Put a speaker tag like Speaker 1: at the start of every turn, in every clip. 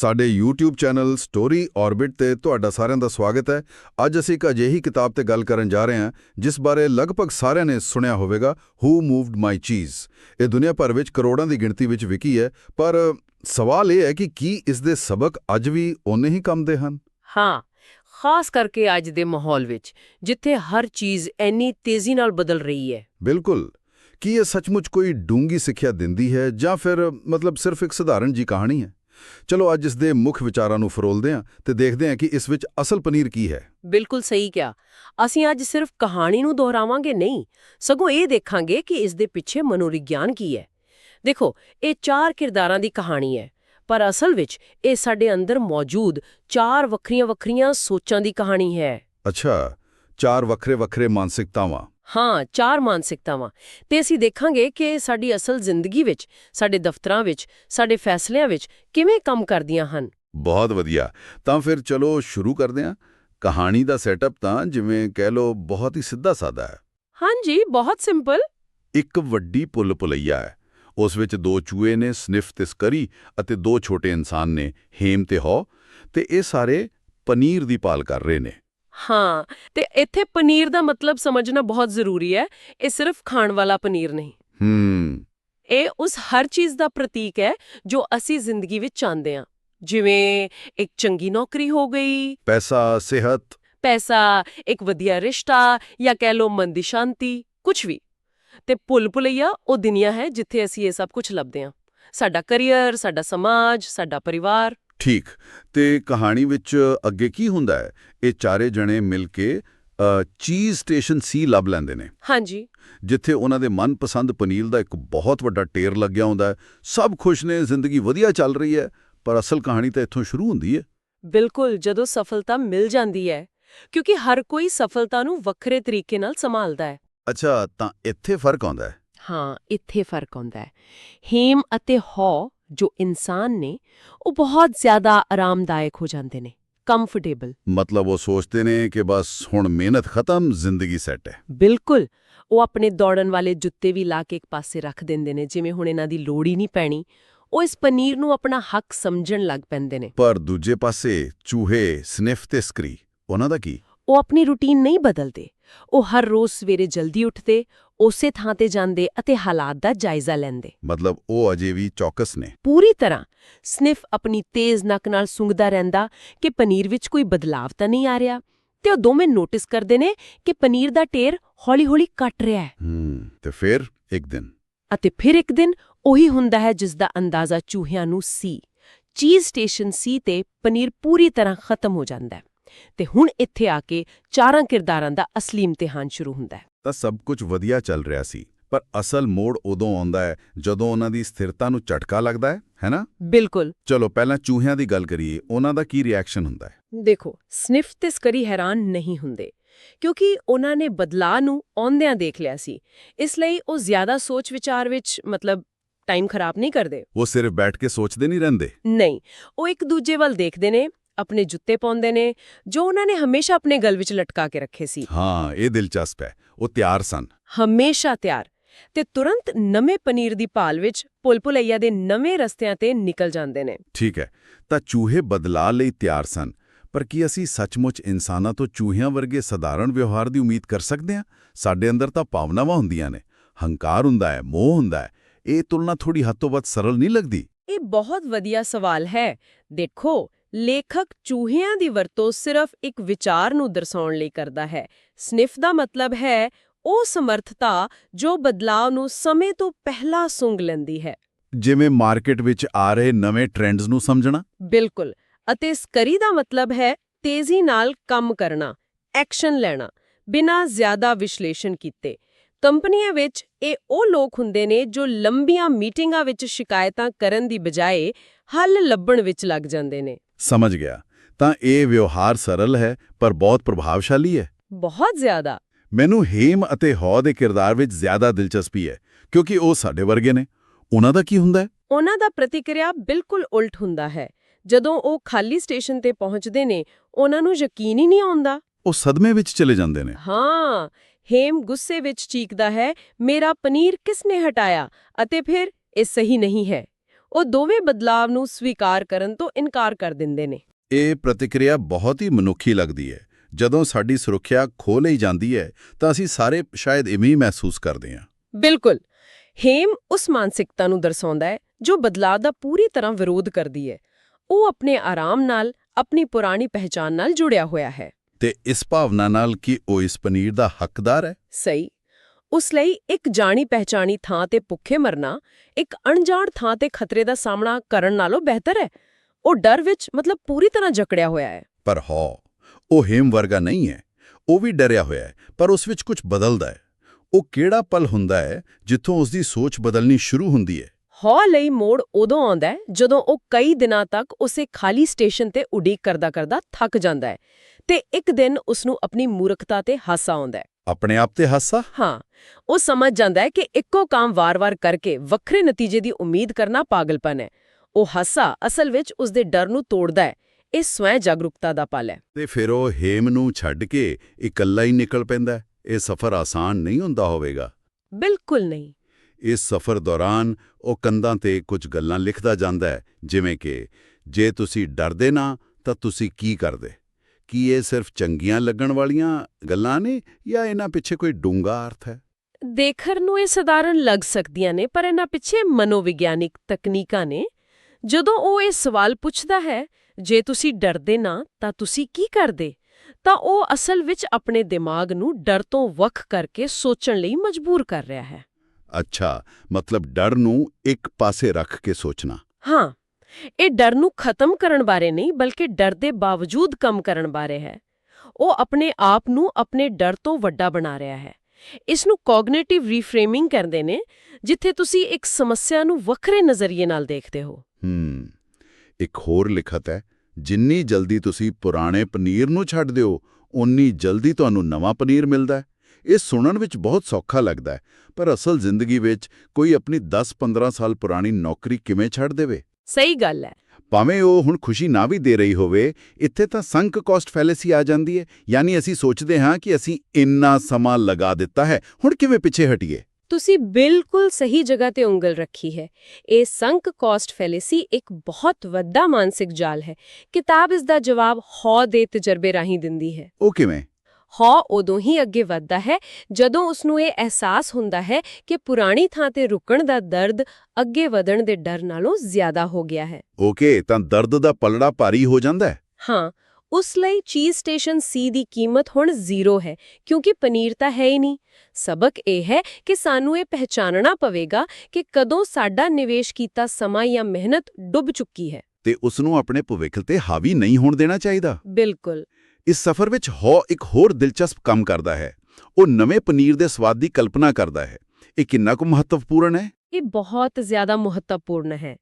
Speaker 1: ਸਾਡੇ YouTube channel story orbit ਤੇ ਤੁਹਾਡਾ ਸਾਰਿਆਂ ਦਾ ਸਵਾਗਤ ਹੈ। ਅੱਜ ਅਸੀਂ ਇੱਕ ਅਜਿਹੀ ਕਿਤਾਬ ਤੇ ਗੱਲ ਕਰਨ ਜਾ ਰਹੇ ਹਾਂ ਜਿਸ ਬਾਰੇ ਲਗਭਗ ਸਾਰਿਆਂ ਨੇ ਸੁਣਿਆ ਹੋਵੇਗਾ ਹੂ ਮੂਵਡ ਮਾਈ ਚੀਜ਼ ਇਹ ਦੁਨੀਆ ਭਰ ਵਿੱਚ ਕਰੋੜਾਂ ਦੀ ਗਿਣਤੀ ਵਿੱਚ ਵਿਕੀ ਹੈ ਪਰ ਸਵਾਲ ਇਹ ਹੈ ਕਿ ਕੀ ਇਸ ਦੇ ਸਬਕ ਅੱਜ ਵੀ ਓਨੇ ਹੀ ਕੰਮ ਦੇ ਹਨ?
Speaker 2: ਹਾਂ ਖਾਸ ਕਰਕੇ ਅੱਜ ਦੇ ਮਾਹੌਲ ਵਿੱਚ ਜਿੱਥੇ ਹਰ ਚੀਜ਼ ਇੰਨੀ ਤੇਜ਼ੀ ਨਾਲ ਬਦਲ ਰਹੀ ਹੈ।
Speaker 1: ਬਿਲਕੁਲ। ਕੀ ਇਹ ਸੱਚਮੁੱਚ ਕੋਈ ਡੂੰਗੀ ਸਿੱਖਿਆ ਦਿੰਦੀ ਹੈ ਜਾਂ ਫਿਰ ਮਤਲਬ ਸਿਰਫ ਇੱਕ ਸਧਾਰਨ ਜੀ ਕਹਾਣੀ ਹੈ? ਚਲੋ ਅੱਜ ਇਸ ਦੇ ਮੁੱਖ ਵਿਚਾਰਾਂ ਨੂੰ ਫਰੋਲਦੇ ਹਾਂ ਤੇ ਦੇਖਦੇ ਹਾਂ ਕਿ ਇਸ ਵਿੱਚ ਅਸਲ ਪਨੀਰ ਕੀ ਹੈ।
Speaker 2: ਬਿਲਕੁਲ ਸਹੀ ਕਿਹਾ। ਅਸੀਂ ਅੱਜ ਸਿਰਫ ਕਹਾਣੀ ਨੂੰ ਦੁਹਰਾਵਾਂਗੇ ਨਹੀਂ ਸਗੋਂ ਇਹ ਦੇਖਾਂਗੇ ਕਿ ਇਸ ਦੇ ਪਿੱਛੇ ਮਨੋਵਿਗਿਆਨ ਕੀ ਹੈ। ਦੇਖੋ ਇਹ ਚਾਰ ਕਿਰਦਾਰਾਂ ਦੀ ਕਹਾਣੀ ਹੈ ਪਰ ਅਸਲ ਵਿੱਚ ਇਹ ਸਾਡੇ ਅੰਦਰ ਮੌਜੂਦ ਚਾਰ ਵੱਖਰੀਆਂ-ਵੱਖਰੀਆਂ ਸੋਚਾਂ ਦੀ ਕਹਾਣੀ ਹੈ।
Speaker 1: ਅੱਛਾ ਚਾਰ ਵੱਖਰੇ ਵੱਖਰੇ ਮਾਨਸਿਕਤਾਵਾਂ।
Speaker 2: ਹਾਂ ਚਾਰ ਮਾਨਸਿਕਤਾਵਾਂ। ਤੇ ਅਸੀਂ ਦੇਖਾਂਗੇ ਕਿ ਸਾਡੀ ਅਸਲ ਜ਼ਿੰਦਗੀ ਵਿੱਚ ਸਾਡੇ ਦਫ਼ਤਰਾਂ ਵਿੱਚ ਸਾਡੇ ਫੈਸਲਿਆਂ ਵਿੱਚ ਕਿਵੇਂ ਕੰਮ ਕਰਦੀਆਂ ਹਨ।
Speaker 1: ਬਹੁਤ ਵਧੀਆ। ਤਾਂ ਫਿਰ ਚਲੋ ਸ਼ੁਰੂ ਕਰਦੇ ਹਾਂ। ਕਹਾਣੀ ਦਾ ਸੈਟਅਪ ਤਾਂ ਜਿਵੇਂ ਕਹਿ ਲਓ ਬਹੁਤ ਹੀ ਸਿੱਧਾ ਸਾਦਾ ਹੈ।
Speaker 2: ਹਾਂਜੀ ਬਹੁਤ ਸਿੰਪਲ
Speaker 1: ਇੱਕ ਵੱਡੀ ਪੁੱਲ ਪੁਲਈਆ ਹੈ। ਉਸ ਵਿੱਚ ਦੋ ਚੂਹੇ ਨੇ ਸਨਿਫ ਤੇ ਸਕਰੀ ਅਤੇ ਦੋ ਛੋਟੇ ਇਨਸਾਨ ਨੇ ਹੇਮ ਤੇ ਹੌ ਤੇ ਇਹ ਸਾਰੇ ਪਨੀਰ ਦੀ ਪਾਲ ਕਰ ਰਹੇ ਨੇ।
Speaker 2: ਹਾਂ ਤੇ ਇੱਥੇ ਪਨੀਰ ਦਾ ਮਤਲਬ ਸਮਝਣਾ ਬਹੁਤ ਜ਼ਰੂਰੀ ਹੈ ਇਹ ਸਿਰਫ ਖਾਣ ਵਾਲਾ ਪਨੀਰ ਨਹੀਂ।
Speaker 1: ਹੂੰ।
Speaker 2: ਇਹ ਉਸ ਹਰ ਚੀਜ਼ ਦਾ ਪ੍ਰਤੀਕ ਹੈ ਜੋ ਅਸੀਂ ਜ਼ਿੰਦਗੀ ਵਿੱਚ ਚਾਹੁੰਦੇ ਹਾਂ। ਜਿਵੇਂ ਇੱਕ ਚੰਗੀ ਨੌਕਰੀ ਹੋ ਗਈ।
Speaker 1: ਪੈਸਾ ਸਿਹਤ।
Speaker 2: ਪੈਸਾ ਇੱਕ ਵਧੀਆ ਰਿਸ਼ਤਾ ਜਾਂ ਕਹਿ ਲਓ ਮਨ ਦੀ ਸ਼ਾਂਤੀ ਕੁਝ ਵੀ। ਤੇ ਭੁੱਲ ਭੁਲਈਆ ਉਹ ਦੁਨੀਆ ਹੈ ਜਿੱਥੇ ਅਸੀਂ ਇਹ ਸਭ ਕੁਝ ਲੱਭਦੇ ਹਾਂ। ਸਾਡਾ ਕੈਰੀਅਰ ਸਾਡਾ ਸਮਾਜ ਸਾਡਾ ਪਰਿਵਾਰ।
Speaker 1: ਠੀਕ। ਤੇ ਕਹਾਣੀ ਵਿੱਚ ਅੱਗੇ ਕੀ ਹੁੰਦਾ ਹੈ? ਇਹ ਚਾਰੇ ਜਣੇ ਮਿਲ ਕੇ ਚੀਜ਼ ਸਟੇਸ਼ਨ ਸੀ ਲੱਭ ਲੈਂਦੇ ਨੇ।
Speaker 2: ਹਾਂਜੀ।
Speaker 1: ਜਿੱਥੇ ਉਹਨਾਂ ਦੇ ਮਨਪਸੰਦ ਪਨੀਰ ਦਾ ਇੱਕ ਬਹੁਤ ਵੱਡਾ ਢੇਰ ਲੱਗਿਆ ਹੁੰਦਾ ਹੈ। ਸਭ ਖੁਸ਼ ਨੇ ਜ਼ਿੰਦਗੀ ਵਧੀਆ ਚੱਲ ਰਹੀ ਹੈ ਪਰ ਅਸਲ ਕਹਾਣੀ ਤਾਂ ਇੱਥੋਂ ਸ਼ੁਰੂ ਹੁੰਦੀ ਹੈ।
Speaker 2: ਬਿਲਕੁਲ ਜਦੋਂ ਸਫਲਤਾ ਮਿਲ ਜਾਂਦੀ ਹੈ ਕਿਉਂਕਿ ਹਰ ਕੋਈ ਸਫਲਤਾ ਨੂੰ ਵੱਖਰੇ ਤਰੀਕੇ ਨਾਲ ਸੰਭਾਲਦਾ ਹੈ।
Speaker 1: ਅੱਛਾ ਤਾਂ ਇੱਥੇ ਫ਼ਰਕ ਆਉਂਦਾ ਹੈ?
Speaker 2: ਹਾਂ ਇੱਥੇ ਫ਼ਰਕ ਆਉਂਦਾ ਹੈ। ਹੇਮ ਅਤੇ ਹੌ ਜੋ ਇਨਸਾਨ ਨੇ ਉਹ ਬਹੁਤ ਜ਼ਿਆਦਾ ਆਰਾਮਦਾਇਕ ਹੋ ਜਾਂਦੇ ਨੇ ਕੰਫਰਟੇਬਲ
Speaker 1: ਮਤਲਬ ਉਹ ਸੋਚਦੇ ਨੇ ਕਿ ਬਸ ਹੁਣ ਮਿਹਨਤ ਖਤਮ ਜ਼ਿੰਦਗੀ ਸੈੱਟ ਹੈ।
Speaker 2: ਬਿਲਕੁਲ। ਉਹ ਆਪਣੇ ਦੌੜਨ ਵਾਲੇ ਜੁੱਤੇ ਵੀ ਲਾ ਕੇ ਇੱਕ ਪਾਸੇ ਰੱਖ ਦਿੰਦੇ ਨੇ ਜਿਵੇਂ ਹੁਣ ਇਹਨਾਂ ਦੀ ਲੋੜ ਹੀ ਨਹੀਂ ਪੈਣੀ। ਉਹ ਇਸ ਪਨੀਰ ਨੂੰ ਆਪਣਾ ਹੱਕ ਸਮਝਣ ਲੱਗ ਪੈਂਦੇ ਨੇ।
Speaker 1: ਪਰ ਦੂਜੇ ਪਾਸੇ ਚੂਹੇ ਸਨਿਫ ਤੇ ਸਕਰੀ ਉਹਨਾਂ ਦਾ ਕੀ?
Speaker 2: ਉਹ ਆਪਣੀ ਰੁਟੀਨ ਨਹੀਂ ਬਦਲਦੇ। ਉਹ ਹਰ ਰੋਜ਼ ਸਵੇਰੇ ਜਲਦੀ ਉੱਠਦੇ ਉਸੇ ਥਾਂ ਤੇ ਜਾਂਦੇ ਅਤੇ ਹਾਲਾਤ ਦਾ ਜਾਇਜ਼ਾ ਲੈਂਦੇ।
Speaker 1: ਮਤਲਬ ਉਹ ਅਜੇ ਵੀ ਚੌਕਸ ਨੇ।
Speaker 2: ਪੂਰੀ ਤਰ੍ਹਾਂ ਸਨਿਫ ਆਪਣੀ ਤੇਜ਼ ਨੱਕ ਨਾਲ ਸੁੰਘਦਾ ਰਹਿੰਦਾ ਕਿ ਪਨੀਰ ਵਿੱਚ ਕੋਈ ਬਦਲਾਵ ਤਾਂ ਨਹੀਂ ਆ ਰਿਹਾ ਤੇ ਉਹ ਦੋਵੇਂ ਨੋਟਿਸ ਕਰਦੇ ਨੇ ਕਿ ਪਨੀਰ ਦਾ ਢੇਰ ਹੌਲੀ-ਹੌਲੀ ਘਟ ਰਿਹਾ ਹੈ।
Speaker 1: ਹੂੰ ਤੇ ਫਿਰ ਇੱਕ ਦਿਨ।
Speaker 2: ਅਤੇ ਫਿਰ ਇੱਕ ਦਿਨ ਉਹੀ ਹੁੰਦਾ ਹੈ ਜਿਸ ਦਾ ਅੰਦਾਜ਼ਾ ਚੂਹਿਆਂ ਨੂੰ ਸੀ। ਚੀਜ਼ ਸਟੇਸ਼ਨ ਸੀ ਤੇ ਪਨੀਰ ਪੂਰੀ ਤਰ੍ਹਾਂ ਖਤਮ ਹੋ ਜਾਂਦਾ ਹੈ। ਤੇ ਹੁਣ ਇੱਥੇ ਆ ਕੇ ਚਾਰਾਂ ਕਿਰਦਾਰਾਂ ਦਾ ਅਸਲੀ ਇਮਤਿਹਾਨ ਸ਼ੁਰੂ ਹੁੰਦਾ ਹੈ।
Speaker 1: ਤਾਂ ਸਭ ਕੁਝ ਵਧੀਆ ਚੱਲ ਰਿਹਾ ਸੀ ਪਰ ਅਸਲ ਮੋੜ ਉਦੋਂ ਆਉਂਦਾ ਹੈ ਜਦੋਂ ਉਹਨਾਂ ਦੀ ਸਥਿਰਤਾ ਨੂੰ ਝਟਕਾ ਲੱਗਦਾ ਹੈ ਹੈਨਾ
Speaker 2: ਬਿਲਕੁਲ।
Speaker 1: ਚਲੋ ਪਹਿਲਾਂ ਚੂਹਿਆਂ ਦੀ ਗੱਲ ਕਰੀਏ ਉਹਨਾਂ ਦਾ ਕੀ ਰਿਐਕਸ਼ਨ ਹੁੰਦਾ ਹੈ?
Speaker 2: ਦੇਖੋ ਸਨਿਫ ਤੇ ਸਕਰੀ ਹੈਰਾਨ ਨਹੀਂ ਹੁੰਦੇ ਕਿਉਂਕਿ ਉਹਨਾਂ ਨੇ ਬਦਲਾਅ ਨੂੰ ਆਉਂਦਿਆਂ ਦੇਖ ਲਿਆ ਸੀ। ਇਸ ਲਈ ਉਹ ਜ਼ਿਆਦਾ ਸੋਚ ਵਿਚਾਰ ਵਿੱਚ ਮਤਲਬ ਟਾਈਮ ਖਰਾਬ ਨਹੀਂ ਕਰਦੇ।
Speaker 1: ਉਹ ਸਿਰਫ ਬੈਠ ਕੇ ਸੋਚਦੇ ਨਹੀਂ ਰਹਿੰਦੇ?
Speaker 2: ਨਹੀਂ ਉਹ ਇੱਕ ਦੂਜੇ ਵੱਲ ਦੇਖਦੇ ਨੇ ਆਪਣੇ ਜੁੱਤੇ ਪਾਉਂਦੇ ਨੇ ਜੋ ਉਹਨਾਂ ਨੇ ਹਮੇਸ਼ਾ ਆਪਣੇ ਗਲ ਵਿੱਚ ਲਟਕਾ ਕੇ ਰੱਖੇ ਸੀ।
Speaker 1: ਹਾਂ ਇਹ ਦਿਲਚਸਪ ਹੈ। ਉਹ ਤਿਆਰ ਸਨ।
Speaker 2: ਹਮੇਸ਼ਾ ਤਿਆਰ। ਤੇ ਤੁਰੰਤ ਨਵੇਂ ਪਨੀਰ ਦੀ ਭਾਲ ਵਿੱਚ ਪੁਲਪੁਲਈਆ ਦੇ ਨਵੇਂ ਰਸਤਿਆਂ ਤੇ ਨਿਕਲ ਜਾਂਦੇ ਨੇ।
Speaker 1: ਠੀਕ ਹੈ। ਤਾਂ ਚੂਹੇ ਬਦਲਾਅ ਲਈ ਤਿਆਰ ਸਨ। ਪਰ ਕੀ ਅਸੀਂ ਸੱਚਮੁੱਚ ਇਨਸਾਨਾਂ ਤੋਂ ਚੂਹਿਆਂ ਵਰਗੇ ਸਧਾਰਨ ਵਿਵਹਾਰ ਦੀ ਉਮੀਦ ਕਰ ਸਕਦੇ ਹਾਂ? ਸਾਡੇ ਅੰਦਰ ਤਾਂ ਭਾਵਨਾਵਾਂ ਹੁੰਦੀਆਂ ਨੇ। ਹੰਕਾਰ ਹੁੰਦਾ ਹੈ ਮੋਹ ਹੁੰਦਾ ਹੈ। ਇਹ ਤੁਲਨਾ ਥੋੜੀ ਹੱਦ ਤੋਂ ਵੱਧ ਸਰਲ ਨਹੀਂ ਲੱਗਦੀ?
Speaker 2: ਇਹ ਬਹੁਤ ਵਧੀਆ ਸਵਾਲ ਹੈ। ਦੇਖੋ ਲੇਖਕ ਚੂਹਿਆਂ ਦੀ ਵਰਤੋਂ ਸਿਰਫ ਇੱਕ ਵਿਚਾਰ ਨੂੰ ਦਰਸਾਉਣ ਲਈ ਕਰਦਾ ਹੈ। ਸਨਿਫ ਦਾ ਮਤਲਬ ਹੈ ਉਹ ਸਮਰਥਤਾ ਜੋ ਬਦਲਾਅ ਨੂੰ ਸਮੇਂ ਤੋਂ ਪਹਿਲਾਂ ਸੁੰਘ ਲੈਂਦੀ ਹੈ।
Speaker 1: ਜਿਵੇਂ ਮਾਰਕੀਟ ਵਿੱਚ ਆ ਰਹੇ ਨਵੇਂ ਟ੍ਰੈਂਡਸ ਨੂੰ ਸਮਝਣਾ।
Speaker 2: ਬਿਲਕੁਲ ਅਤੇ ਸਕਰੀ ਦਾ ਮਤਲਬ ਹੈ ਤੇਜ਼ੀ ਨਾਲ ਕੰਮ ਕਰਨਾ ਐਕਸ਼ਨ ਲੈਣਾ ਬਿਨਾਂ ਜ਼ਿਆਦਾ ਵਿਸ਼ਲੇਸ਼ਣ ਕੀਤੇ। ਕੰਪਨੀਆਂ ਵਿੱਚ ਇਹ ਉਹ ਲੋਕ ਹੁੰਦੇ ਨੇ ਜੋ ਲੰਬੀਆਂ ਮੀਟਿੰਗਾਂ ਵਿੱਚ ਸ਼ਿਕਾਇਤਾਂ ਕਰਨ ਦੀ ਬਜਾਏ ਹੱਲ ਲੱਭਣ ਵਿੱਚ ਲੱਗ ਜਾਂਦੇ ਨੇ।
Speaker 1: ਸਮਝ ਗਿਆ। ਤਾਂ ਇਹ ਵਿਵਹਾਰ ਸਰਲ ਹੈ ਪਰ ਬਹੁਤ ਪ੍ਰਭਾਵਸ਼ਾਲੀ ਹੈ।
Speaker 2: ਬਹੁਤ ਜ਼ਿਆਦਾ।
Speaker 1: ਮੈਨੂੰ ਹੇਮ ਅਤੇ ਹੌ ਦੇ ਕਿਰਦਾਰ ਵਿੱਚ ਜ਼ਿਆਦਾ ਦਿਲਚਸਪੀ ਹੈ ਕਿਉਂਕਿ ਉਹ ਸਾਡੇ ਵਰਗੇ ਨੇ। ਉਹਨਾਂ ਦਾ ਕੀ ਹੁੰਦਾ ਹੈ?
Speaker 2: ਉਹਨਾਂ ਦਾ ਪ੍ਰਤੀਕਿਰਿਆ ਬਿਲਕੁਲ ਉਲਟ ਹੁੰਦਾ ਹੈ। ਜਦੋਂ ਉਹ ਖਾਲੀ ਸਟੇਸ਼ਨ ਤੇ ਪਹੁੰਚਦੇ ਨੇ ਉਹਨਾਂ ਨੂੰ ਯਕੀਨ ਹੀ ਨਹੀਂ ਆਉਂਦਾ।
Speaker 1: ਉਹ ਸਦਮੇ ਵਿੱਚ ਚਲੇ ਜਾਂਦੇ ਨੇ।
Speaker 2: ਹਾਂ ਹੇਮ ਗੁੱਸੇ ਵਿੱਚ ਚੀਕਦਾ ਹੈ ਮੇਰਾ ਪਨੀਰ ਕਿਸ ਨੇ ਹਟਾਇਆ? ਅਤੇ ਫਿਰ ਇਹ ਸਹੀ ਨਹੀਂ ਹੈ। ਉਹ ਦੋਵੇਂ ਬਦਲਾਵ ਨੂੰ ਸਵੀਕਾਰ ਕਰਨ ਤੋਂ ਇਨਕਾਰ ਕਰ ਦਿੰਦੇ ਨੇ।
Speaker 1: ਇਹ ਪ੍ਰਤੀਕਿਰਿਆ ਬਹੁਤ ਹੀ ਮਨੁੱਖੀ ਲੱਗਦੀ ਹੈ। ਜਦੋਂ ਸਾਡੀ ਸੁਰੱਖਿਆ ਖੋਹ ਲਈ ਜਾਂਦੀ ਹੈ ਤਾਂ ਅਸੀਂ ਸਾਰੇ ਸ਼ਾਇਦ ਇਵੇਂ ਹੀ ਮਹਿਸੂਸ ਕਰਦੇ ਹਾਂ।
Speaker 2: ਬਿਲਕੁਲ। ਹੇਮ ਉਸ ਮਾਨਸਿਕਤਾ ਨੂੰ ਦਰਸਾਉਂਦਾ ਹੈ ਜੋ ਬਦਲਾਅ ਦਾ ਪੂਰੀ ਤਰ੍ਹਾਂ ਵਿਰੋਧ ਕਰਦੀ ਹੈ। ਉਹ ਆਪਣੇ ਆਰਾਮ ਨਾਲ ਆਪਣੀ ਪੁਰਾਣੀ ਪਹਿਚਾਨ ਨਾਲ ਜੁੜਿਆ ਹੋਇਆ ਹੈ।
Speaker 1: ਤੇ ਇਸ ਭਾਵਨਾ ਨਾਲ ਕਿ ਉਹ ਇਸ ਪਨੀਰ ਦਾ ਹੱਕਦਾਰ ਹੈ?
Speaker 2: ਸਹੀ। ਉਸ ਲਈ ਇੱਕ ਜਾਣੀ ਪਹਿਚਾਣੀ ਥਾਂ ਤੇ ਭੁੱਖੇ ਮਰਨਾ ਇੱਕ ਅਣਜਾਣ ਥਾਂ ਤੇ ਖਤਰੇ ਦਾ ਸਾਹਮਣਾ ਕਰਨ ਨਾਲੋਂ ਬਿਹਤਰ ਹੈ। ਉਹ ਡਰ ਵਿੱਚ ਮਤਲਬ ਪੂਰੀ ਤਰ੍ਹਾਂ ਜਕੜਿਆ ਹੋਇਆ ਹੈ।
Speaker 1: ਪਰ ਹੋ ਉਹ ਹੇਮ ਵਰਗਾ ਨਹੀਂ ਹੈ। ਉਹ ਵੀ ਡਰਿਆ ਹੋਇਆ ਹੈ ਪਰ ਉਸ ਵਿੱਚ ਕੁਝ ਬਦਲਦਾ ਹੈ। ਉਹ ਕਿਹੜਾ ਪਲ ਹੁੰਦਾ ਹੈ ਜਿੱਥੋਂ ਉਸ ਦੀ ਸੋਚ ਬਦਲਣੀ ਸ਼ੁਰੂ ਹੁੰਦੀ ਹੈ?
Speaker 2: ਹੌ ਲਈ ਮੋੜ ਉਦੋਂ ਆਉਂਦਾ ਹੈ ਜਦੋਂ ਉਹ ਕਈ ਦਿਨਾਂ ਤੱਕ ਉਸੇ ਖਾਲੀ ਸਟੇਸ਼ਨ ਤੇ ਉਡੀਕ ਕਰਦਾ ਕਰਦਾ ਥੱਕ ਜਾਂਦਾ ਹੈ ਤੇ ਇੱਕ ਦਿਨ ਉਸ ਨੂੰ ਆਪਣੀ ਮੂਰਖਤਾ ਤੇ ਹਾਸਾ ਆਉਂਦਾ ਹੈ।
Speaker 1: ਆਪਣੇ ਆਪ ਤੇ ਹਾਸਾ?
Speaker 2: ਹਾਂ ਉਹ ਸਮਝ ਜਾਂਦਾ ਹੈ ਕਿ ਇੱਕੋ ਕੰਮ ਵਾਰ-ਵਾਰ ਕਰਕੇ ਵੱਖਰੇ ਨਤੀਜੇ ਦੀ ਉਮੀਦ ਕਰਨਾ ਪਾਗਲਪਨ ਹੈ। ਉਹ ਹਾਸਾ ਅਸਲ ਵਿੱਚ ਉਸ ਦੇ ਡਰ ਨੂੰ ਤੋੜਦਾ ਹੈ। ਇਹ ਸਵੈ ਜਾਗਰੂਕਤਾ ਦਾ ਪਲ ਹੈ।
Speaker 1: ਤੇ ਫਿਰ ਉਹ ਹੇਮ ਨੂੰ ਛੱਡ ਕੇ ਇਕੱਲਾ ਹੀ ਨਿਕਲ ਪੈਂਦਾ। ਇਹ ਸਫ਼ਰ ਆਸਾਨ ਨਹੀਂ ਹੁੰਦਾ ਹੋਵੇਗਾ?
Speaker 2: ਬਿਲਕੁਲ ਨਹੀਂ।
Speaker 1: ਇਸ ਸਫ਼ਰ ਦੌਰਾਨ ਉਹ ਕੰਧਾਂ ਤੇ ਕੁਝ ਗੱਲਾਂ ਲਿਖਦਾ ਜਾਂਦਾ ਹੈ ਜਿਵੇਂ ਕਿ ਜੇ ਤੁਸੀਂ ਡਰਦੇ ਨਾ ਤਾਂ ਤੁਸੀਂ ਕੀ ਕਰਦੇ? ਕੀ ਇਹ ਸਿਰਫ ਚੰਗੀਆਂ ਲੱਗਣ ਵਾਲੀਆਂ ਗੱਲਾਂ ਨੇ ਜਾਂ ਇਹਨਾਂ ਪਿੱਛੇ ਕੋਈ ਡੂੰਘਾ ਅਰਥ ਹੈ?
Speaker 2: ਦੇਖਣ ਨੂੰ ਇਹ ਸਧਾਰਨ ਲੱਗ ਸਕਦੀਆਂ ਨੇ ਪਰ ਇਹਨਾਂ ਪਿੱਛੇ ਮਨੋਵਿਗਿਆਨਿਕ ਤਕਨੀਕਾਂ ਨੇ। ਜਦੋਂ ਉਹ ਇਹ ਸਵਾਲ ਪੁੱਛਦਾ ਹੈ ਜੇ ਤੁਸੀਂ ਡਰਦੇ ਨਾ ਤਾਂ ਤੁਸੀਂ ਕੀ ਕਰਦੇ? ਤਾਂ ਉਹ ਅਸਲ ਵਿੱਚ ਆਪਣੇ ਦਿਮਾਗ ਨੂੰ ਡਰ ਤੋਂ ਵੱਖ ਕਰਕੇ ਸੋਚਣ ਲਈ ਮਜਬੂਰ ਕਰ ਰਿਹਾ ਹੈ।
Speaker 1: ਅੱਛਾ ਮਤਲਬ ਡਰ ਨੂੰ ਇੱਕ ਪਾਸੇ ਰੱਖ ਕੇ ਸੋਚਣਾ।
Speaker 2: ਹਾਂ। ਇਹ ਡਰ ਨੂੰ ਖਤਮ ਕਰਨ ਬਾਰੇ ਨਹੀਂ, ਬਲਕਿ ਡਰ ਦੇ ਬਾਵਜੂਦ ਕੰਮ ਕਰਨ ਬਾਰੇ ਹੈ। ਉਹ ਆਪਣੇ ਆਪ ਨੂੰ ਆਪਣੇ ਡਰ ਤੋਂ ਵੱਡਾ ਬਣਾ ਰਿਹਾ ਹੈ। ਇਸ ਨੂੰ ਕੋਗਨੀਟਿਵ ਰੀਫਰੇਮਿੰਗ ਕਰਦੇ ਨੇ, ਜਿੱਥੇ ਤੁਸੀਂ ਇੱਕ ਸਮੱਸਿਆ ਨੂੰ ਵੱਖਰੇ ਨਜ਼ਰੀਏ ਨਾਲ ਦੇਖਦੇ ਹੋ।
Speaker 1: ਹੂੰ, ਇੱਕ ਹੋਰ ਲਿਖਤ ਹੈ, ਜਿੰਨੀ ਜਲਦੀ ਤੁਸੀਂ ਪੁਰਾਣੇ ਪਨੀਰ ਨੂੰ ਛੱਡ ਦਿਓ ਉਨੀ ਜਲਦੀ ਤੁਹਾਨੂੰ ਨਵਾਂ ਪਨੀਰ ਮਿਲਦਾ ਇਹ ਸੁਣਨ ਵਿੱਚ ਬਹੁਤ ਸੌਖਾ ਲੱਗਦਾ ਹੈ, ਪਰ ਅਸਲ ਜ਼ਿੰਦਗੀ ਵਿੱਚ ਕੋਈ ਆਪਣੀ 10-15 ਸਾਲ ਪੁਰਾਣੀ ਨੌਕਰੀ ਕਿਵੇਂ ਛੱਡ ਦੇਵੇ?
Speaker 2: ਸਹੀ ਗੱਲ ਹੈ।
Speaker 1: ਭਾਵੇਂ ਉਹ ਹੁਣ ਖੁਸ਼ੀ ਨਾ ਵੀ ਦੇ ਰਹੀ ਹੋਵੇ ਇੱਥੇ ਤਾਂ ਸੰਕ ਕਾਸਟ ਫੈਲੇਸੀ ਆ ਜਾਂਦੀ ਹੈ। ਯਾਨੀ ਅਸੀਂ ਸੋਚਦੇ ਹਾਂ ਕਿ ਅਸੀਂ ਇੰਨਾ ਸਮਾਂ ਲਗਾ ਦਿੱਤਾ ਹੈ। ਹੁਣ ਕਿਵੇਂ ਪਿੱਛੇ ਹਟੀਏ?
Speaker 2: ਤੁਸੀਂ ਬਿਲਕੁਲ ਸਹੀ ਜਗ੍ਹਾ ਤੇ ਉਂਗਲ ਰੱਖੀ ਹੈ। ਇਹ ਸੰਕ ਕਾਸਟ ਫੈਲੇਸੀ ਇੱਕ ਬਹੁਤ ਵੱਡਾ ਮਾਨਸਿਕ ਜਾਲ ਹੈ। ਕਿਤਾਬ ਇਸ ਦਾ ਜਵਾਬ ਹੌ ਦੇ ਤਜਰਬੇ ਰਾਹੀਂ ਦਿੰਦੀ ਹੈ।
Speaker 1: ਉਹ ਕਿਵੇਂ?
Speaker 2: ਹੌ ਉਦੋਂ ਹੀ ਅੱਗੇ ਵੱਧਦਾ ਹੈ ਜਦੋਂ ਉਸ ਨੂੰ ਇਹ ਅਹਿਸਾਸ ਹੁੰਦਾ ਹੈ ਕਿ ਪੁਰਾਣੀ ਥਾਂ ਤੇ ਰੁਕਣ ਦਾ ਦਰਦ ਅੱਗੇ ਵਧਣ ਦੇ ਡਰ ਨਾਲੋਂ ਜ਼ਿਆਦਾ ਹੋ ਗਿਆ ਹੈ।
Speaker 1: ਓਕੇ ਤਾਂ ਦਰਦ ਦਾ ਪਲੜਾ ਭਾਰੀ ਹੋ ਜਾਂਦਾ ਹੈ?
Speaker 2: ਹਾਂ ਉਸ ਲਈ ਚੀਜ਼ ਸਟੇਸ਼ਨ ਸੀ ਦੀ ਕੀਮਤ ਹੁਣ ਜ਼ੀਰੋ ਹੈ ਕਿਉਂਕਿ ਪਨੀਰ ਤਾਂ ਹੈ ਹੀ ਨਹੀਂ। ਸਬਕ ਇਹ ਹੈ ਕਿ ਸਾਨੂੰ ਇਹ ਪਹਿਚਾਨਣਾ ਪਵੇਗਾ ਕਿ ਕਦੋਂ ਸਾਡਾ ਨਿਵੇਸ਼ ਕੀਤਾ ਸਮਾਂ ਜਾਂ ਮਿਹਨਤ ਡੁੱਬ ਚੁੱਕੀ ਹੈ।
Speaker 1: ਤੇ ਉਸ ਨੂੰ ਆਪਣੇ ਭਵਿੱਖ ਤੇ ਹਾਵੀ ਨਹੀਂ ਹੋਣ ਦੇਣਾ ਚਾਹੀਦਾ?
Speaker 2: ਬਿਲਕੁਲ।
Speaker 1: ਇਸ ਸਫ਼ਰ ਵਿੱਚ ਹੋ ਇੱਕ ਹੋਰ ਦਿਲਚਸਪ ਕੰਮ ਕਰਦਾ ਹੈ। ਉਹ ਨਵੇਂ ਪਨੀਰ ਦੇ ਸਵਾਦ ਦੀ ਕਲਪਨਾ ਕਰਦਾ ਹੈ। ਇਹ ਕਿੰਨਾ ਕੁ ਮਹੱਤਵਪੂਰਨ ਹੈ?
Speaker 2: ਇਹ ਬਹੁਤ ਜ਼ਿਆਦਾ ਮਹੱਤਵਪੂਰਨ ਹੈ।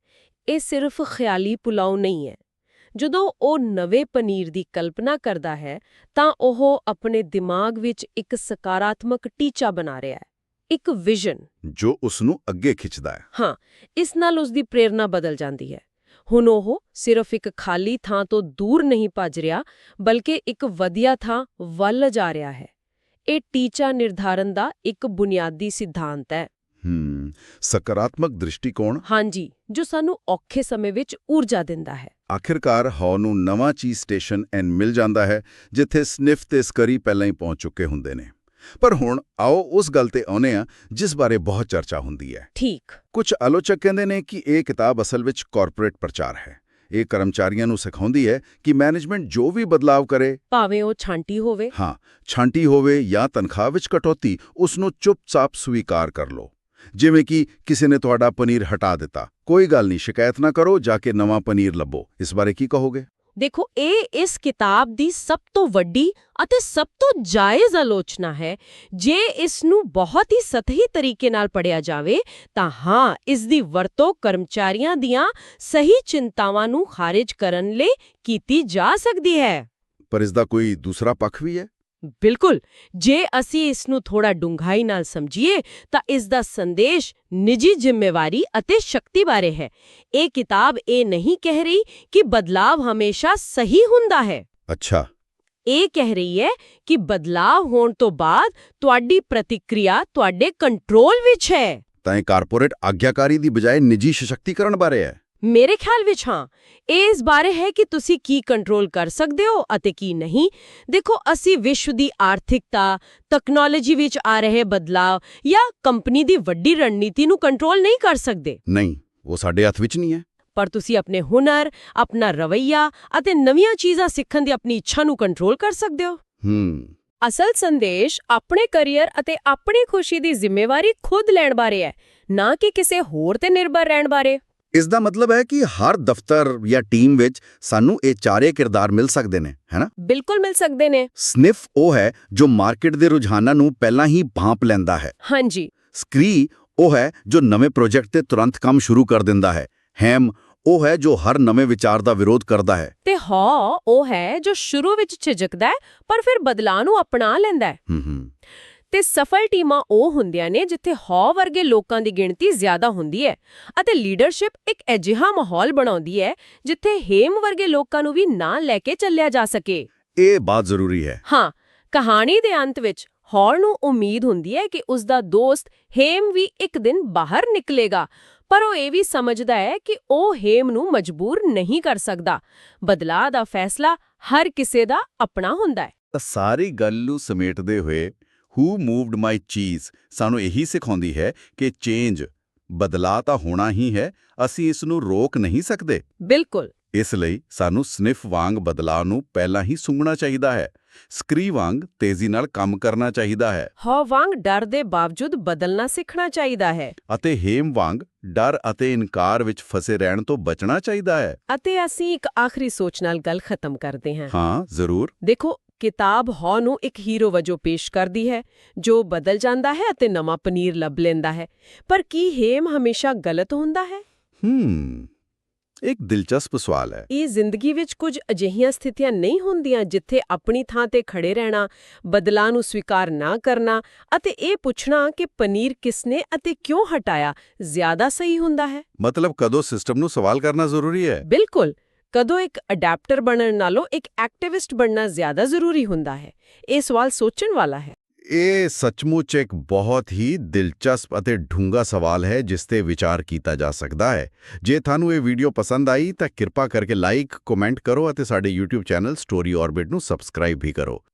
Speaker 2: ਇਹ ਸਿਰਫ ਖਿਆਲੀ ਪੁਲਾਉ ਨਹੀਂ ਹੈ। ਜਦੋਂ ਉਹ ਨਵੇਂ ਪਨੀਰ ਦੀ ਕਲਪਨਾ ਕਰਦਾ ਹੈ ਤਾਂ ਉਹ ਆਪਣੇ ਦਿਮਾਗ ਵਿੱਚ ਇੱਕ ਸਕਾਰਾਤਮਕ ਟੀਚਾ ਬਣਾ ਰਿਹਾ ਹੈ। ਇੱਕ ਵਿਜ਼ਨ।
Speaker 1: ਜੋ ਉਸ ਨੂੰ ਅੱਗੇ ਖਿੱਚਦਾ ਹੈ।
Speaker 2: ਹਾਂ ਇਸ ਨਾਲ ਉਸ ਦੀ ਪ੍ਰੇਰਣਾ ਬਦਲ ਜਾਂਦੀ ਹੈ। ਹੁਣ ਉਹ ਸਿਰਫ ਇੱਕ ਖਾਲੀ ਥਾਂ ਤੋਂ ਦੂਰ ਨਹੀਂ ਭੱਜ ਰਿਹਾ ਬਲਕਿ ਇੱਕ ਵਧੀਆ ਥਾਂ ਵੱਲ ਜਾ ਰਿਹਾ ਹੈ। ਇਹ ਟੀਚਾ ਨਿਰਧਾਰਨ ਦਾ ਇੱਕ ਬੁਨਿਆਦੀ ਸਿਧਾਂਤ ਹੈ।
Speaker 1: ਹਮ ਸਕਾਰਾਤਮਕ ਦ੍ਰਿਸ਼ਟੀਕੋਣ?
Speaker 2: ਹਾਂਜੀ ਜੋ ਸਾਨੂੰ ਔਖੇ ਸਮੇਂ ਵਿੱਚ ਊਰਜਾ ਦਿੰਦਾ ਹੈ।
Speaker 1: ਆਖਿਰਕਾਰ ਹੌ ਨੂੰ ਨਵਾਂ ਚੀਜ਼ ਸਟੇਸ਼ਨ ਐਨ ਮਿਲ ਜਾਂਦਾ ਹੈ ਜਿੱਥੇ ਸਨਿਫ ਤੇ ਸਕਰੀ ਪਹਿਲਾਂ ਹੀ ਪਹੁੰਚ ਚੁੱਕੇ ਹੁੰਦੇ ਨੇ। ਪਰ ਹੁਣ ਆਓ ਉਸ ਗੱਲ ਤੇ ਆਉਨੇ ਆ ਜਿਸ ਬਾਰੇ ਬਹੁਤ ਚਰਚਾ ਹੁੰਦੀ ਹੈ।
Speaker 2: ਠੀਕ।
Speaker 1: ਕੁਝ ਆਲੋਚਕ ਕਹਿੰਦੇ ਨੇ ਕਿ ਇਹ ਕਿਤਾਬ ਅਸਲ ਵਿੱਚ ਕਾਰਪੋਰੇਟ ਪ੍ਰਚਾਰ ਹੈ। ਇਹ ਕਰਮਚਾਰੀਆਂ ਨੂੰ ਸਿਖਾਉਂਦੀ ਹੈ ਕਿ ਮੈਨੇਜਮੈਂਟ ਜੋ ਵੀ ਬਦਲਾਅ ਕਰੇ
Speaker 2: ਭਾਵੇਂ ਉਹ ਛਾਂਟੀ ਹੋਵੇ।
Speaker 1: ਹਾਂ ਛਾਂਟੀ ਹੋਵੇ ਜਾਂ ਤਨਖਾਹ ਵਿੱਚ ਕਟੌਤੀ ਉਸ ਨੂੰ ਚੁੱਪਚਾਪ ਸਵੀਕਾਰ ਕਰ ਲਓ। ਜਿਵੇਂ ਕਿ ਕਿਸੇ ਨੇ ਤੁਹਾਡਾ ਪਨੀਰ ਹਟਾ ਦਿੱਤਾ ਕੋਈ ਗੱਲ ਨਹੀਂ ਸ਼ਿਕਾਇਤ ਨਾ ਕਰੋ ਜਾ ਕੇ ਨਵਾਂ ਪਨੀਰ ਲੱਭੋ। ਇਸ ਬਾਰੇ ਕੀ ਕਹੋਗੇ?
Speaker 2: ਦੇਖੋ, ਇਹ ਇਸ ਕਿਤਾਬ ਦੀ ਸਭ ਤੋਂ ਵੱਡੀ ਅਤੇ ਸਭ ਤੋਂ ਜਾਇਜ਼ ਆਲੋਚਨਾ ਹੈ। ਜੇ ਇਸ ਨੂੰ ਬਹੁਤ ਹੀ ਸਤਹੀ ਤਰੀਕੇ ਨਾਲ ਪੜਿਆ ਜਾਵੇ, ਤਾਂ ਹਾਂ ਇਸ ਦੀ ਵਰਤੋਂ ਕਰਮਚਾਰੀਆਂ ਦੀਆਂ ਸਹੀ ਚਿੰਤਾਵਾਂ ਨੂੰ ਖਾਰਿਜ ਕਰਨ ਲਈ ਕੀਤੀ ਜਾ ਸਕਦੀ ਹੈ।
Speaker 1: ਪਰ ਇਸ ਦਾ ਕੋਈ ਦੂਸਰਾ ਪੱਖ ਵੀ ਹੈ?
Speaker 2: ਬਿਲਕੁਲ ਜੇ ਅਸੀਂ ਇਸ ਨੂੰ ਥੋੜਾ ਡੂੰਘਾਈ ਨਾਲ ਸਮਝੀਏ ਤਾਂ ਇਸ ਦਾ ਸੰਦੇਸ਼ ਨਿੱਜੀ ਜ਼ਿੰਮੇਵਾਰੀ ਅਤੇ ਸ਼ਕਤੀ ਬਾਰੇ ਹੈ। ਇਹ ਕਿਤਾਬ ਇਹ ਨਹੀਂ ਕਹਿ ਰਹੀ ਕਿ ਬਦਲਾਵ ਹਮੇਸ਼ਾ ਸਹੀ ਹੁੰਦਾ ਹੈ।
Speaker 1: ਅੱਛਾ।
Speaker 2: ਇਹ ਕਹਿ ਰਹੀ ਹੈ ਕਿ ਬਦਲਾਵ ਹੋਣ ਤੋਂ ਬਾਅਦ ਤੁਹਾਡੀ ਪ੍ਰਤੀਕਿਰਿਆ ਤੁਹਾਡੇ ਕੰਟਰੋਲ ਵਿੱਚ ਹੈ।
Speaker 1: ਤਾਂ ਇਹ ਕਾਰਪੋਰੇਟ ਆਗਿਆਕਾਰੀ ਦੀ ਬਜਾਏ ਨਿੱਜੀ ਸਸ਼ਕਤੀਕਰਨ ਬਾਰੇ ਹੈ।
Speaker 2: ਮੇਰੇ ਖਿਆਲ ਵਿੱਚ ਹਾਂ ਇਹ ਇਸ ਬਾਰੇ ਹੈ ਕਿ ਤੁਸੀਂ ਕੀ ਕੰਟਰੋਲ ਕਰ ਸਕਦੇ ਹੋ ਅਤੇ ਕੀ ਨਹੀਂ। ਦੇਖੋ ਅਸੀਂ ਵਿਸ਼ਵ ਦੀ ਆਰਥਿਕਤਾ ਟੈਕਨੋਲੋਜੀ ਵਿੱਚ ਆ ਰਹੇ ਬਦਲਾਅ ਜਾਂ ਕੰਪਨੀ ਦੀ ਵੱਡੀ ਰਣਨੀਤੀ ਨੂੰ ਕੰਟਰੋਲ ਨਹੀਂ ਕਰ ਸਕਦੇ।
Speaker 1: ਨਹੀਂ ਉਹ ਸਾਡੇ ਹੱਥ ਵਿੱਚ ਨਹੀਂ ਹੈ।
Speaker 2: ਪਰ ਤੁਸੀਂ ਆਪਣੇ ਹੁਨਰ ਆਪਣਾ ਰਵੱਈਆ ਅਤੇ ਨਵੀਆਂ ਚੀਜ਼ਾਂ ਸਿੱਖਣ ਦੀ ਆਪਣੀ ਇੱਛਾ ਨੂੰ ਕੰਟਰੋਲ ਕਰ ਸਕਦੇ ਹੋ।
Speaker 1: ਹੂੰ।
Speaker 2: ਅਸਲ ਸੰਦੇਸ਼ ਆਪਣੇ ਕੈਰੀਅਰ ਅਤੇ ਆਪਣੀ ਖੁਸ਼ੀ ਦੀ ਜ਼ਿੰਮੇਵਾਰੀ ਖੁਦ ਲੈਣ ਬਾਰੇ ਹੈ ਨਾ ਕਿ ਕਿਸੇ ਹੋਰ ਤੇ ਨਿਰਭਰ ਰਹਿਣ ਬਾਰੇ।
Speaker 1: ਇਸ ਦਾ ਮਤਲਬ ਹੈ ਕਿ ਹਰ ਦਫ਼ਤਰ ਜਾਂ ਟੀਮ ਵਿੱਚ ਸਾਨੂੰ ਇਹ ਚਾਰੇ ਕਿਰਦਾਰ ਮਿਲ ਸਕਦੇ ਨੇ ਹੈਨਾ
Speaker 2: ਬਿਲਕੁਲ ਮਿਲ ਸਕਦੇ ਨੇ।
Speaker 1: ਸਨਿਫ ਉਹ ਹੈ ਜੋ ਮਾਰਕੀਟ ਦੇ ਰੁਝਾਨਾਂ ਨੂੰ ਪਹਿਲਾਂ ਹੀ ਭਾਂਪ ਲੈਂਦਾ ਹੈ।
Speaker 2: ਹਾਂਜੀ।
Speaker 1: ਸਕਰੀ ਉਹ ਹੈ ਜੋ ਨਵੇਂ ਪ੍ਰੋਜੈਕਟ ਤੇ ਤੁਰੰਤ ਕੰਮ ਸ਼ੁਰੂ ਕਰ ਦਿੰਦਾ ਹੈ। ਹੈਮ ਉਹ ਹੈ ਜੋ ਹਰ ਨਵੇਂ ਵਿਚਾਰ ਦਾ ਵਿਰੋਧ ਕਰਦਾ ਹੈ।
Speaker 2: ਤੇ ਹਾਂ ਉਹ ਹੈ ਜੋ ਸ਼ੁਰੂ ਵਿੱਚ ਝਿਜਕਦਾ ਹੈ ਪਰ ਫਿਰ ਬਦਲਾਅ ਨੂੰ ਅਪਣਾ ਲੈਂਦਾ ਹੈ।
Speaker 1: ਹੂੰ ਹੂੰ।
Speaker 2: ਤੇ ਸਫਲ ਟੀਮਾਂ ਉਹ ਹੁੰਦੀਆਂ ਨੇ ਜਿੱਥੇ ਹੌ ਵਰਗੇ ਲੋਕਾਂ ਦੀ ਗਿਣਤੀ ਜ਼ਿਆਦਾ ਹੁੰਦੀ ਹੈ ਅਤੇ ਲੀਡਰਸ਼ਿਪ ਇੱਕ ਅਜਿਹਾ ਮਾਹੌਲ ਬਣਾਉਂਦੀ ਹੈ ਜਿੱਥੇ ਹੇਮ ਵਰਗੇ ਲੋਕਾਂ ਨੂੰ ਵੀ ਨਾਲ ਲੈ ਕੇ ਚੱਲਿਆ ਜਾ ਸਕੇ।
Speaker 1: ਇਹ ਬਾਤ ਜ਼ਰੂਰੀ ਹੈ।
Speaker 2: ਹਾਂ ਕਹਾਣੀ ਦੇ ਅੰਤ ਵਿੱਚ ਹੌਰ ਨੂੰ ਉਮੀਦ ਹੁੰਦੀ ਹੈ ਕਿ ਉਸ ਦਾ ਦੋਸਤ ਹੇਮ ਵੀ ਇੱਕ ਦਿਨ ਬਾਹਰ ਨਿਕਲੇਗਾ ਪਰ ਉਹ ਇਹ ਵੀ ਸਮਝਦਾ ਹੈ ਕਿ ਉਹ ਹੇਮ ਨੂੰ ਮਜਬੂਰ ਨਹੀਂ ਕਰ ਸਕਦਾ। ਬਦਲਾਅ ਦਾ ਫੈਸਲਾ ਹਰ ਕਿਸੇ ਦਾ ਆਪਣਾ ਹੁੰਦਾ ਹੈ।
Speaker 1: ਸਾਰੀ ਗੱਲ ਨੂੰ ਸਮੇਟਦੇ ਹੋਏ ਹੂ ਮੂਵਡ ਮਾਈ ਚੀਜ਼ ਸਾਨੂੰ ਇਹੀ ਸਿਖਾਉਂਦੀ ਹੈ ਕਿ ਚੇਂਜ ਬਦਲਾਅ ਤਾਂ ਹੋਣਾ ਹੀ ਹੈ ਅਸੀਂ ਇਸ ਨੂੰ ਰੋਕ ਨਹੀਂ ਸਕਦੇ।
Speaker 2: ਬਿਲਕੁਲ।
Speaker 1: ਇਸ ਲਈ ਸਾਨੂੰ ਸਨਿਫ ਵਾਂਗ ਬਦਲਾਅ ਨੂੰ ਪਹਿਲਾਂ ਹੀ ਸੁੰਘਣਾ ਚਾਹੀਦਾ ਹੈ। ਸਕਰੀ ਵਾਂਗ ਤੇਜ਼ੀ ਨਾਲ ਕੰਮ ਕਰਨਾ ਚਾਹੀਦਾ ਹੈ।
Speaker 2: ਹੌ ਵਾਂਗ ਡਰ ਦੇ ਬਾਵਜੂਦ ਬਦਲਣਾ ਸਿੱਖਣਾ ਚਾਹੀਦਾ ਹੈ।
Speaker 1: ਅਤੇ ਹੇਮ ਵਾਂਗ ਡਰ ਅਤੇ ਇਨਕਾਰ ਵਿੱਚ ਫਸੇ ਰਹਿਣ ਤੋਂ ਬਚਣਾ ਚਾਹੀਦਾ ਹੈ।
Speaker 2: ਅਤੇ ਅਸੀਂ ਇੱਕ ਆਖਰੀ ਸੋਚ ਨਾਲ ਗੱਲ ਖਤਮ ਕਰਦੇ ਹਾਂ।
Speaker 1: ਹਾਂ ਜ਼ਰੂਰ।
Speaker 2: ਦੇਖੋ ਕਿਤਾਬ ਹੌ ਨੂੰ ਇੱਕ ਹੀਰੋ ਵਜੋਂ ਪੇਸ਼ ਕਰਦੀ ਹੈ ਜੋ ਬਦਲ ਜਾਂਦਾ ਹੈ ਅਤੇ ਨਵਾਂ ਪਨੀਰ ਲੱਭ ਲੈਂਦਾ ਹੈ। ਪਰ ਕੀ ਹੇਮ ਹਮੇਸ਼ਾ ਗਲਤ ਹੁੰਦਾ ਹੈ?
Speaker 1: ਹੂੰ ਇੱਕ ਦਿਲਚਸਪ ਸਵਾਲ ਹੈ।
Speaker 2: ਇਹ ਜ਼ਿੰਦਗੀ ਵਿੱਚ ਕੁਝ ਅਜਿਹੀਆਂ ਸਥਿਤੀਆਂ ਨਹੀਂ ਹੁੰਦੀਆਂ ਜਿੱਥੇ ਆਪਣੀ ਥਾਂ ਤੇ ਖੜੇ ਰਹਿਣਾ ਬਦਲਾਅ ਨੂੰ ਸਵੀਕਾਰ ਨਾ ਕਰਨਾ ਅਤੇ ਇਹ ਪੁੱਛਣਾ ਕਿ ਪਨੀਰ ਕਿਸਨੇ ਅਤੇ ਕਿਉਂ ਹਟਾਇਆ ਜ਼ਿਆਦਾ ਸਹੀ ਹੁੰਦਾ ਹੈ?
Speaker 1: ਮਤਲਬ ਕਦੋਂ ਸਿਸਟਮ ਨੂੰ ਸਵਾਲ ਕਰਨਾ ਜ਼ਰੂਰੀ ਹੈ?
Speaker 2: ਬਿਲਕੁਲ। ਕਦੋਂ ਇੱਕ ਅਡੈਪਟਰ ਬਣਨ ਨਾਲੋਂ ਇੱਕ ਐਕਟਿਵਿਸਟ ਬਣਨਾ ਜ਼ਿਆਦਾ ਜ਼ਰੂਰੀ ਹੁੰਦਾ ਹੈ? ਇਹ ਸਵਾਲ ਸੋਚਣ ਵਾਲਾ ਹੈ।
Speaker 1: ਇਹ ਸੱਚਮੁੱਚ ਇੱਕ ਬਹੁਤ ਹੀ ਦਿਲਚਸਪ ਅਤੇ ਡੂੰਘਾ ਸਵਾਲ ਹੈ, ਜਿਸ ਤੇ ਵਿਚਾਰ ਕੀਤਾ ਜਾ ਸਕਦਾ ਹੈ। ਜੇ ਤੁਹਾਨੂੰ ਇਹ ਵੀਡੀਓ ਪਸੰਦ ਆਈ, ਤਾਂ ਕਿਰਪਾ ਕਰਕੇ ਲਾਈਕ ਕਮੈਂਟ ਕਰੋ ਅਤੇ ਸਾਡੇ YouTube ਚੈਨਲ ਸਟੋਰੀ ਆਰਬਿਟ ਨੂੰ ਸਬਸਕ੍ਰਾਈਬ ਵੀ ਕਰੋ।